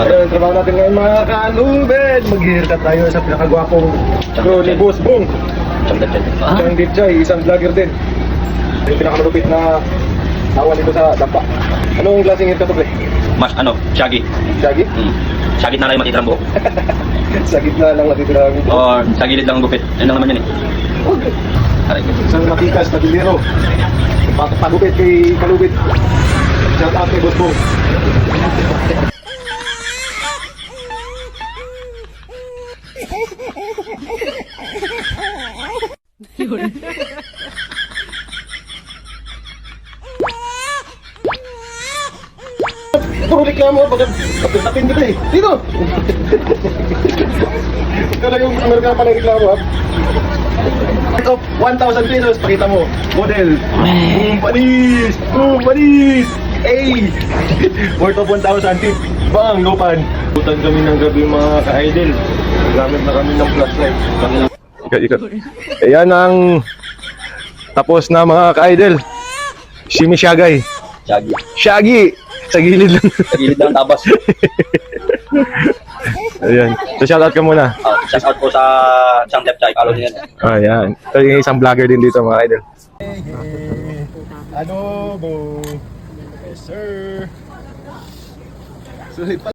Ayun, trabaho natin ngayon mga kalubed. Mag-haircut tayo sa pinakagwapong crew ni Boss Bong. Ah, Chang Dichay, isang vlogger din. Yung pinakamalupit na awan dito sa dampa. Anong klaseng haircut to, pre? mas ano, shaggy. Shaggy? Hmm. Shaggy na lang matitirang buhok. sa gitna lang natitira ang buhok. Or sa gilid lang ang gupit. Yan lang naman yun eh. Aray ko. Isang matikas. Pag- Pagupit kay Kalubit. Shout out kay Boss Bong. Puro reklamo, pag tapin kita eh. Dito! Ito na yung Amerikano pa ng reklamo ha. Of 1,000 pesos, pakita mo. Model. Bumpanis! Bumpanis! Ay! Worth of 1,000 tip. Bang, lupan. Putan kami ng gabi mga ka-idol. Gamit na kami ng flashlight. Ikat, ikat. Ayan ang tapos na mga ka-idol. Shimi Shagay. Shaggy. Shaggy! Sa gilid lang. Sa gilid lang tabas. Ayan. So shoutout ka muna. Oh, shout out po sa Chang Tep Chai. Follow niyo yan. Ayan. Ito yung isang vlogger din dito mga idol. Adobo. Yes, sir. Sulit pa.